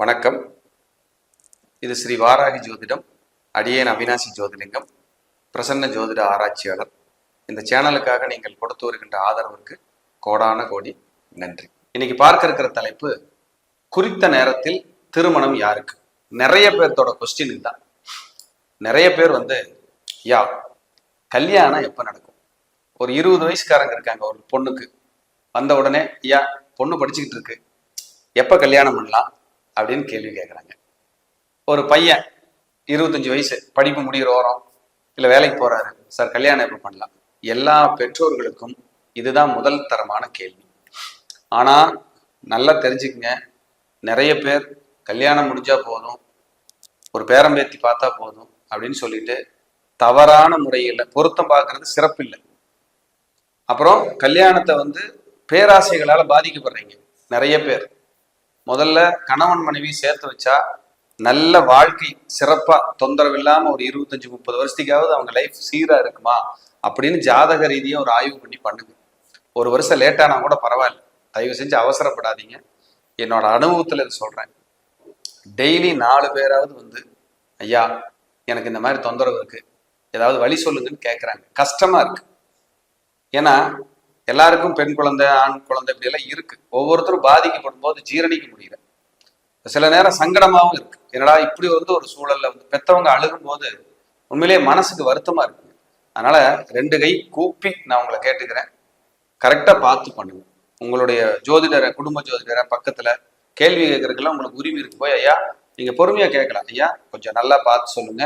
வணக்கம். இது ஸ்ரீ வாராகி ஜோதிடம் அடியேன் அவினாசி ஜோதிலிங்கம் பிரசன்ன ஜோதிட ஆராய்ச்சியாளர். இந்த சேனலுக்காக நீங்கள் கொடுத்து வருகின்ற ஆதரவிற்கு கோடான கோடி நன்றி. இன்னைக்கு பார்க்க இருக்கிற தலைப்பு குறித்த நேரத்தில் திருமணம் யாருக்கு? நிறைய பேர்த்தோட கொஸ்டின் தான் நிறைய பேர் வந்து யா கல்யாணம் எப்போ நடக்கும்? ஒரு இருபது வயசுக்காரங்க இருக்காங்க ஒரு பொண்ணுக்கு. வந்த உடனே யா பொண்ணு படிச்சுக்கிட்டு இருக்கு. எப்போ கல்யாணம் பண்ணலாம்? அப்படின்னு கேள்வி கேட்குறாங்க ஒரு பையன் இருபத்தஞ்சு வயசு படிப்பு முடிகிற ஓரம் இல்லை வேலைக்கு போகிறாரு சார் கல்யாணம் எப்போ பண்ணலாம்? எல்லா பெற்றோர்களுக்கும் இதுதான் முதல் தரமான கேள்வி. ஆனால் நல்லா தெரிஞ்சுக்கங்க. நிறைய பேர் கல்யாணம் முடிஞ்சா போதும் ஒரு பேரம்பேத்தி பார்த்தா போதும் அப்படின்னு சொல்லிட்டு தவறான முறையில் பொருத்தம் பார்க்கறது சிறப்பு இல்லை. அப்புறம் கல்யாணத்தை வந்து பேராசைகளால் பாதிக்கப்படுறீங்க. நிறைய பேர். முதல்ல கணவன் மனைவி சேர்த்து வச்சா நல்ல வாழ்க்கை சிறப்பா தொந்தரவு இல்லாம ஒரு இருபத்தஞ்சு முப்பது வருஷத்துக்காவது அவங்க லைஃப் சீரா இருக்குமா அப்படின்னு ஜாதக ரீதியா ஒரு ஆய்வு பண்ணி பண்ணுங்க. ஒரு வருஷம் லேட்டானா கூட பரவாயில்ல. தயவு செஞ்சு அவசரப்படாதீங்க. என்னோட அனுபவத்துல இதை சொல்றேன். டெய்லி நாலு பேராவது வந்து ஐயா எனக்கு இந்த மாதிரி தொந்தரவு இருக்கு. ஏதாவது வழி சொல்லுங்கன்னு கேட்குறாங்க கஷ்டமா இருக்கு. ஏன்னா எல்லாருக்கும் பெண் குழந்தை ஆண் குழந்தை இப்படி எல்லாம் இருக்கு. ஒவ்வொருத்தரும் பாதிக்கப்படும் போது ஜீரணிக்க முடியல. சில நேரம் சங்கடமாகவும் இருக்கு. என்னடா இப்படி வந்து ஒரு சூழல்ல வந்து பெத்தவங்க அழுகும் போது உண்மையிலேயே மனசுக்கு வருத்தமா இருக்கு. அதனால ரெண்டு கை கூப்பி நான் உங்களை கேட்டுக்கிறேன். கரெக்டா பார்த்து பண்ணுங்க. உங்களுடைய ஜோதிடரை குடும்ப ஜோதிடரை பக்கத்துல கேள்வி கேட்கறதுக்கெல்லாம் உங்களுக்கு உரிமை இருக்கு. போய் ஐயா நீங்க பொறுமையா கேட்கலாம். ஐயா கொஞ்சம் நல்லா பார்த்து சொல்லுங்க.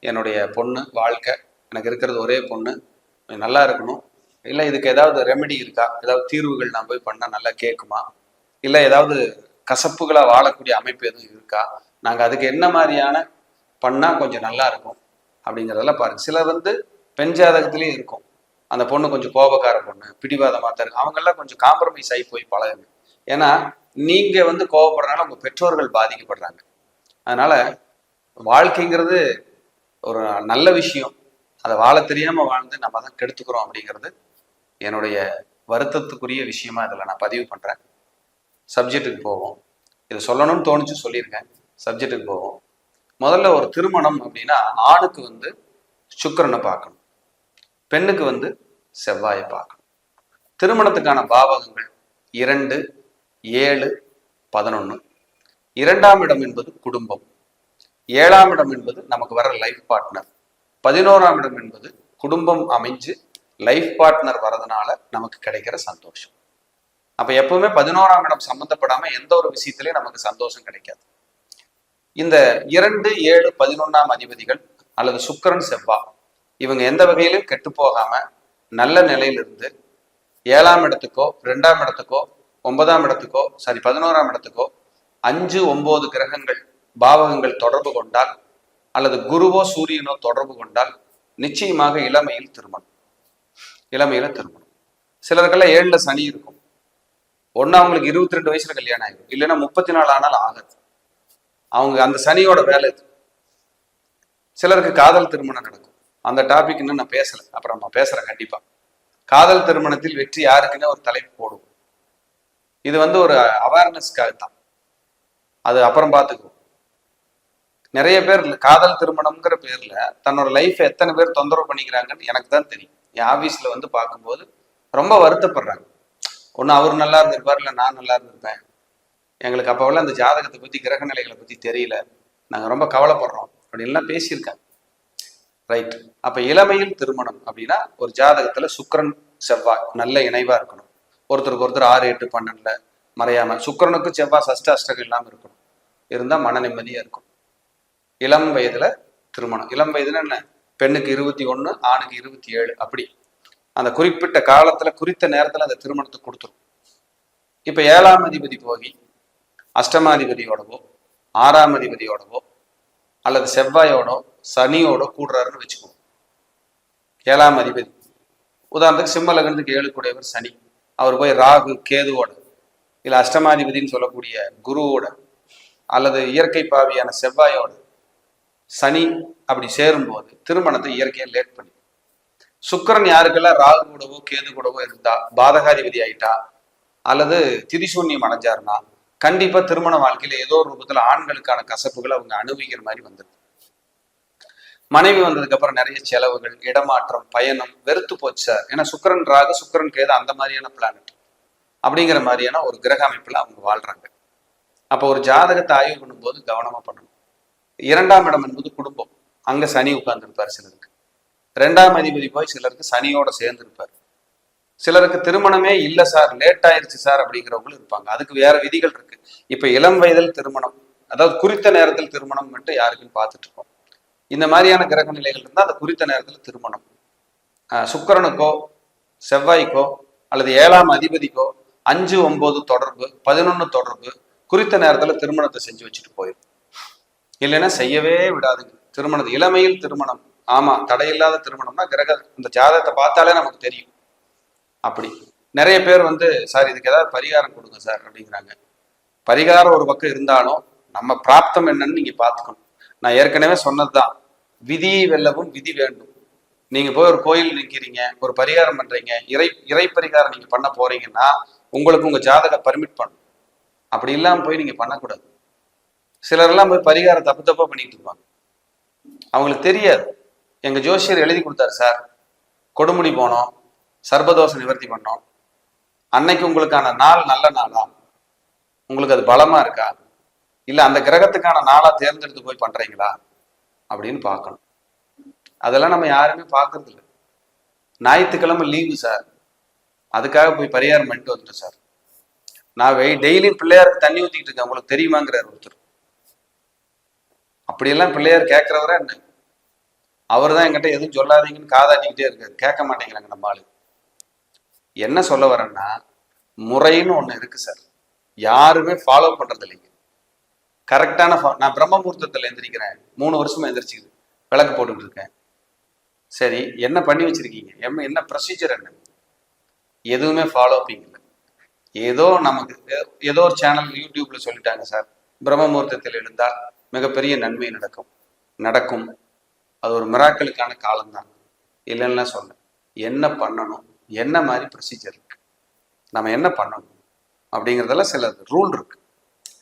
என்னுடைய பொண்ணு வாழ்க்கை எனக்கு இருக்கிறது ஒரே பொண்ணு. கொஞ்சம் நல்லா இருக்கணும். இல்லை இதுக்கு ஏதாவது ரெமெடி இருக்கா? ஏதாவது தீர்வுகள் நான் போய் பண்ணால் நல்லா கேட்குமா இல்லை ஏதாவது கசப்புகளாக வாழக்கூடிய அமைப்பு எதுவும் இருக்கா? நாங்கள் அதுக்கு என்ன மாதிரியான பண்ணால் கொஞ்சம் நல்லா இருக்கும் அப்படிங்கிறதெல்லாம் பாருங்க. சிலர் வந்து பெண் ஜாதகத்திலையும் இருக்கும். அந்த பொண்ணு கொஞ்சம் கோபக்கார பொண்ணு பிடிவாதமாக தான் இருக்கும். அவங்கெல்லாம் கொஞ்சம் காம்ப்ரமைஸ் ஆகி போய் பழகுங்க. ஏன்னா நீங்கள் வந்து கோபப்படுறனால உங்கள் பெற்றோர்கள் பாதிக்கப்படுறாங்க. அதனால வாழ்க்கைங்கிறது ஒரு நல்ல விஷயம். அதை வாழ தெரியாமல் வாழ்ந்து நம்ம தான் கெடுத்துக்கிறோம் அப்படிங்கிறது என்னுடைய வருத்தத்துக்குரிய விஷயமா இதில் நான் பதிவு பண்ணுறேன் சப்ஜெக்ட்டுக்கு போவோம். இது சொல்லணும்னு தோணுச்சு சொல்லியிருக்கேன். சப்ஜெக்ட்டுக்கு போவோம். முதல்ல ஒரு திருமணம் அப்படின்னா ஆணுக்கு வந்து சுக்கரனை பார்க்கணும். பெண்ணுக்கு வந்து செவ்வாயை பார்க்கணும். திருமணத்துக்கான பாவகங்கள் இரண்டு ஏழு பதினொன்று இரண்டாம் இடம் என்பது குடும்பம். ஏழாம் இடம் என்பது நமக்கு வர லைஃப் பார்ட்னர் பதினோராம் இடம் என்பது குடும்பம் அமைஞ்சு லைஃப் பார்ட்னர் வரதுனால நமக்கு கிடைக்கிற சந்தோஷம். அப்ப எப்பவுமே பதினோராம் இடம் சம்பந்தப்படாம எந்த ஒரு விஷயத்திலையும் நமக்கு சந்தோஷம் கிடைக்காது. இந்த இரண்டு ஏழு பதினொன்னாம் அதிபதிகள் அல்லது சுக்கரன் செவ்வா இவங்க எந்த வகையிலும் கெட்டு போகாம நல்ல நிலையிலிருந்து ஏழாம் இடத்துக்கோ ரெண்டாம் இடத்துக்கோ ஒன்பதாம் இடத்துக்கோ சாரி பதினோராம் இடத்துக்கோ அஞ்சு ஒன்பது கிரகங்கள் பாவகங்கள் தொடர்பு கொண்டால் அல்லது குருவோ சூரியனோ தொடர்பு கொண்டால் நிச்சயமாக இளமையில் திருமணம் இளமையில திருமணம். சிலருக்கெல்லாம் ஏழுல சனி இருக்கும். ஒன்னு அவங்களுக்கு இருபத்தி ரெண்டு வயசுல கல்யாணம் ஆகும் இல்லைன்னா முப்பத்தி நாலு ஆனால் ஆகாது. அவங்க அந்த சனியோட வேலை இது. சிலருக்கு காதல் திருமணம் நடக்கும். அந்த டாபிக் இன்னும் நான் பேசல. அப்புறம் நான் பேசுறேன் கண்டிப்பா. காதல் திருமணத்தில் வெற்றி யாருக்குன்னு ஒரு தலைப்பு போடுவோம். இது வந்து ஒரு அவேர்னஸ்க்காக தான் அது அப்புறம் பார்த்துக்குவோம். நிறைய பேர் காதல் திருமணம்ங்கிற பேர்ல தன்னோட லைஃப் எத்தனை பேர் தொந்தரவு பண்ணிக்கிறாங்கன்னு எனக்கு தான் தெரியும். என் ஆபீஸ்ல வந்து பார்க்கும்போது ரொம்ப வருத்தப்படுறாங்க. ஒன்று அவர் நல்லா இருந்திருப்பார் இல்லை நான் நல்லா இருந்திருப்பேன். எங்களுக்கு அப்போவெல்லாம் அந்த ஜாதகத்தை பற்றி கிரக நிலைகளை பற்றி தெரியல. நாங்கள் ரொம்ப கவலைப்படுறோம். அப்படின்லாம் பேசியிருக்காங்க. ரைட் அப்போ இளமையில் திருமணம் அப்படின்னா ஒரு ஜாதகத்தில் சுக்கரன் செவ்வாய் நல்ல இணைவாக இருக்கணும். ஒருத்தருக்கு ஒருத்தர் ஆறு எட்டு பன்னெண்டுல மறையாம சுக்கரனுக்கும் செவ்வாய் சஷ்ட அஷ்டகம் இல்லாமல் இருக்கணும். இருந்தால் மன நிம்மதியாக இருக்கும். இளம் வயதுல திருமணம். இளம் வயதுல என்ன? பெண்ணுக்கு இருபத்தி ஒன்று ஆணுக்கு இருபத்தி ஏழு அப்படி. அந்த குறிப்பிட்ட காலத்துல குறித்த நேரத்தில் அந்த திருமணத்தை கொடுத்துரும். இப்போ ஏழாம் அதிபதி போகி அஷ்டமாதிபதியோடவோ ஆறாம் அதிபதியோடவோ அல்லது செவ்வாயோடோ சனியோடோ கூடுறாருன்னு வச்சுக்கோங்க. ஏழாம் அதிபதி. உதாரணத்துக்கு சிம்ம லக்னத்துக்கு ஏழு கூடியவர் சனி. அவர் போய் ராகு கேதுவோட இல்லை அஷ்டமாதிபதினு சொல்லக்கூடிய குருவோட அல்லது இயற்கை பாவியான செவ்வாயோட சனி அப்படி சேரும்போது திருமணத்தை இயற்கையை லேட் பண்ணி. சுக்கரன் யாருக்கெல்லாம் ராகு கூடவோ கேது கூடவோ இருந்தா பாதகாதிபதி ஆயிட்டா அல்லது திதிசூன்யம் அடைஞ்சாருன்னா கண்டிப்பா திருமண வாழ்க்கையில ஏதோ ஒரு ரூபத்துல ஆண்களுக்கான கசப்புகளை அவங்க அனுபவிக்கிற மாதிரி வந்துடும் மனைவி வந்ததுக்கு அப்புறம் நிறைய செலவுகள் இடமாற்றம் பயணம் வெறுத்து போச்சு சார். ஏன்னா சுக்கரன் ராகு சுக்கரன் கேது அந்த மாதிரியான பிளானட் அப்படிங்கிற மாதிரியான ஒரு கிரக அமைப்புல அவங்க வாழ்றாங்க. அப்போ ஒரு ஜாதகத்தை ஆய்வு பண்ணும்போது கவனமா பண்ணணும். இரண்டாம் இடம் என்பது குடும்பம். அங்க சனி உட்கார்ந்துருப்பார் சிலருக்கு. ரெண்டாம் அதிபதி போய் சிலருக்கு சனியோட சேர்ந்து இருப்பார் சிலருக்கு திருமணமே இல்லை சார் லேட் ஆயிருச்சு சார் அப்படிங்கிறவங்களும் இருப்பாங்க. அதுக்கு வேற விதிகள் இருக்கு. இப்ப இளம் வயதில் திருமணம் அதாவது குறித்த நேரத்தில் திருமணம் மட்டும் யாருக்குன்னு பார்த்துட்டு இருக்கோம். இந்த மாதிரியான கிரக நிலைகள் இருந்தால் அந்த குறித்த நேரத்தில் திருமணம். ஆஹ் செவ்வாய்க்கோ அல்லது ஏழாம் அதிபதிக்கோ அஞ்சு ஒன்பது தொடர்பு பதினொன்று தொடர்பு குறித்த நேரத்தில் திருமணத்தை செஞ்சு வச்சுட்டு போயிடும் இல்லைன்னா செய்யவே விடாதுங்க திருமணம் இளமையில் திருமணம். ஆமா தடையில்லாத திருமணம்னா கிரக இந்த ஜாதகத்தை பார்த்தாலே நமக்கு தெரியும். அப்படி. நிறைய பேர் வந்து சார் இதுக்கு ஏதாவது பரிகாரம் கொடுங்க சார் அப்படிங்கிறாங்க. பரிகாரம் ஒரு பக்கம் இருந்தாலும் நம்ம பிராப்தம் என்னன்னு நீங்க பார்த்துக்கணும். நான் ஏற்கனவே சொன்னதுதான். விதி வெல்லவும் விதி வேண்டும். நீங்க போய் ஒரு கோயில் நிற்கிறீங்க ஒரு பரிகாரம் பண்றீங்க இறை இறை பரிகாரம் நீங்க பண்ண போறீங்கன்னா உங்களுக்கு உங்க ஜாதக பர்மிட் பண்ணும். அப்படி இல்லாமல் போய் நீங்க பண்ணக்கூடாது. சிலரெல்லாம் போய் பரிகாரம் தப்பு தப்பா பண்ணிட்டு இருப்பாங்க. அவங்களுக்கு தெரியாது. எங்க ஜோசியர் எழுதி கொடுத்தாரு சார் கொடுமுடி போனோம் சர்பதோஷ நிவர்த்தி பண்ணோம். அன்னைக்கு உங்களுக்கான நாள் நல்ல நாளா? உங்களுக்கு அது பலமா இருக்கா? இல்ல அந்த கிரகத்துக்கான நாளா தேர்ந்தெடுத்து போய் பண்றீங்களா? அப்படின்னு பார்க்கணும். அதெல்லாம் நம்ம யாருமே பார்க்கறது இல்லை. ஞாயிற்றுக்கிழமை லீவு சார். அதுக்காக போய் பரிகாரம் பண்ணிட்டு வந்துட்டேன் சார். நான் வெய் டெய்லியும் பிள்ளையாருக்கு தண்ணி ஊற்றிக்கிட்டு இருக்கேன். உங்களுக்கு தெரியுமாங்கிறார் ஒருத்தர். அப்படியெல்லாம் பிள்ளையார் கேட்கிறவரா என்ன? அவர் தான் என்கிட்ட எதுவும் சொல்லாதீங்கன்னு காதாட்டிக்கிட்டே இருக்காரு. கேட்க மாட்டேங்கிறாங்க நம்ம ஆளு. என்ன சொல்ல வரேன்னா முறைன்னு ஒன்று இருக்கு சார். யாருமே ஃபாலோ பண்றது இல்லைங்க. கரெக்டான நான் பிரம்ம முகூர்த்தத்தில் எந்திரிக்கிறேன். மூணு வருஷமா எந்திரிச்சுக்குது. விளக்கு போட்டுக்கிட்டு இருக்கேன். சரி என்ன பண்ணி வச்சிருக்கீங்க? என்ன என்ன ப்ரொசீஜர் என்ன? எதுவுமே ஃபாலோ பண்ணிக்கல ஏதோ நமக்கு ஏதோ ஒரு சேனல் யூடியூப்ல சொல்லிட்டாங்க சார். பிரம்ம முகூர்த்தத்தில் எழுந்தால் மிகப்பெரிய நன்மை நடக்கும். நடக்கும். அது ஒரு மிராக்களுக்கான காலம்தான். இல்லைன்னா சொல்ல என்ன பண்ணணும்? என்ன மாதிரி ப்ரொசீஜர் இருக்கு? நம்ம என்ன பண்ணணும்? அப்படிங்கிறதெல்லாம் சில ரூல் இருக்கு.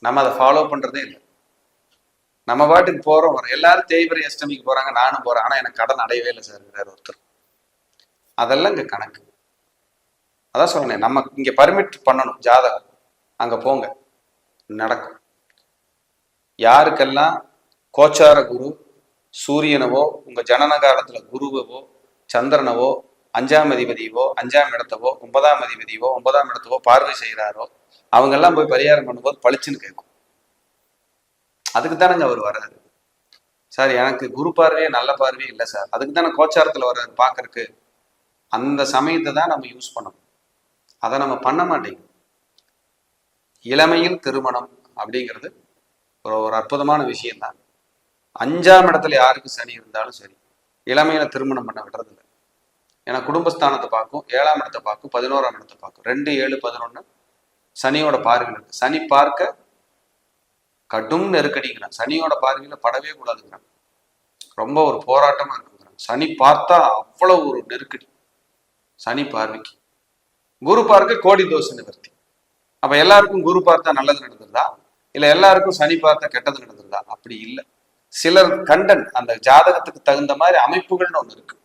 நம்ம அதை ஃபாலோ பண்றதே இல்லை. நம்ம பாட்டுக்கு போறோம். வரோம் எல்லாரும் தேய்பிரை அஷ்டமிக்கு போறாங்க. நானும் போறேன். ஆனா எனக்கு கடன் அடையவே இல்லை சார். வேற ஒருத்தர். அதெல்லாம் இங்க கணக்கு. அதான் சொன்னேன் நம்ம இங்க பர்மிட் பண்ணணும். ஜாதகம். அங்க போங்க. நடக்கும். யாருக்கெல்லாம் கோச்சார குரு சூரியனவோ உங்க ஜனநகாரத்துல குருவவோ சந்திரனவோ அஞ்சாம் அதிபதியவோ அஞ்சாம் இடத்தவோ ஒன்பதாம் அதிபதியவோ ஒன்பதாம் இடத்தவோ பார்வை செய்கிறாரோ அவங்க எல்லாம் போய் பரிகாரம் பண்ணும்போது பளிச்சுன்னு கேட்கும். அதுக்கு தானேங்க அவர் வர்றாரு. சார் எனக்கு குரு பார்வையே நல்ல பார்வையே இல்லை சார். அதுக்கு தானே கோச்சாரத்துல வர்றாரு பார்க்கறக்கு அந்த சமயத்தை தான் நம்ம யூஸ் பண்ணணும். அதை நம்ம பண்ண மாட்டேங்குது. இளமையில் திருமணம் அப்படிங்கிறது ஒரு ஒரு அற்புதமான விஷயம்தான். அஞ்சாம் இடத்துல யாருக்கு சனி இருந்தாலும் சரி இளமையில திருமணம் பண்ண விடுறதில்ல. ஏன்னா குடும்பஸ்தானத்தை பார்க்கும் ஏழாம் இடத்தை பார்க்கும் பதினோராம் இடத்தை பார்க்கும். ரெண்டு ஏழு பதினொன்னு சனியோட பார்வையில் இருக்கு. சனி பார்க்க கடும் நெருக்கடிங்கிறான். சனியோட பார்வையில படவே கூடாதுங்கிறான். ரொம்ப ஒரு போராட்டமா இருக்குங்கிறான். சனி பார்த்தா அவ்வளவு ஒரு நெருக்கடி. சனி பார்வைக்கு. குரு பார்க்க கோடி தோஷ நிவர்த்தி. அப்ப எல்லாருக்கும் குரு பார்த்தா நல்லது நடந்துருதா இல்ல எல்லாருக்கும் சனி பார்த்தா கெட்டது நடந்துருதா அப்படி இல்லை. சிலர் கண்டன் அந்த ஜாதகத்துக்கு தகுந்த மாதிரி அமைப்புகள்னு ஒன்று இருக்கு.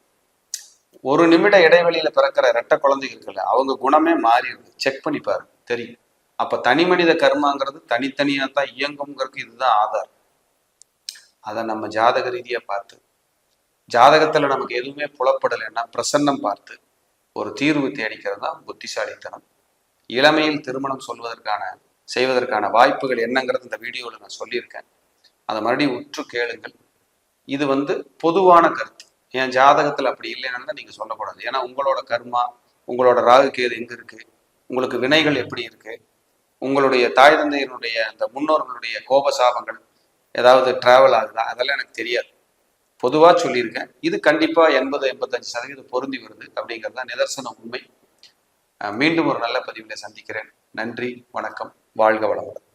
ஒரு நிமிட இடைவெளியில பிறக்கிற ரெட்ட குழந்தைங்க இருக்குல்ல அவங்க குணமே மாறிடுது செக் பண்ணி பாரு தெரியும். அப்ப தனி மனித கர்மாங்கிறது தனித்தனியா தான் இயங்குங்கிறதுக்கு இதுதான் ஆதாரம். அதை நம்ம ஜாதக ரீதியா பார்த்து ஜாதகத்துல நமக்கு எதுவுமே புலப்படலைன்னா பிரசன்னம் பார்த்து ஒரு தீர்வு தேடிக்கிறது தான் புத்திசாலித்தனம். இளமையில் திருமணம் சொல்வதற்கான செய்வதற்கான வாய்ப்புகள் என்னங்கிறது இந்த வீடியோவில் நான் சொல்லியிருக்கேன். அதை மறுபடியும் உற்று கேளுங்கள். இது வந்து பொதுவான கருத்து. என் ஜாதகத்தில் அப்படி இல்லைன்னு தான் நீங்கள் சொல்லக்கூடாது. ஏன்னா உங்களோட கர்மா உங்களோட ராகு கேது எங்கே இருக்கு? உங்களுக்கு வினைகள் எப்படி இருக்கு? உங்களுடைய தாய் தந்தையினுடைய அந்த முன்னோர்களுடைய கோபசாபங்கள் ஏதாவது டிராவல் ஆகுதா? அதெல்லாம் எனக்கு தெரியாது. பொதுவாக சொல்லியிருக்கேன். இது கண்டிப்பாக எண்பது எண்பத்தஞ்சு சதவீதம் பொருந்தி வருது அப்படிங்கிறது தான் நிதர்சன உண்மை. மீண்டும் ஒரு நல்ல பதிவில் சந்திக்கிறேன். நன்றி வணக்கம். வாழ்க வளமுடன்.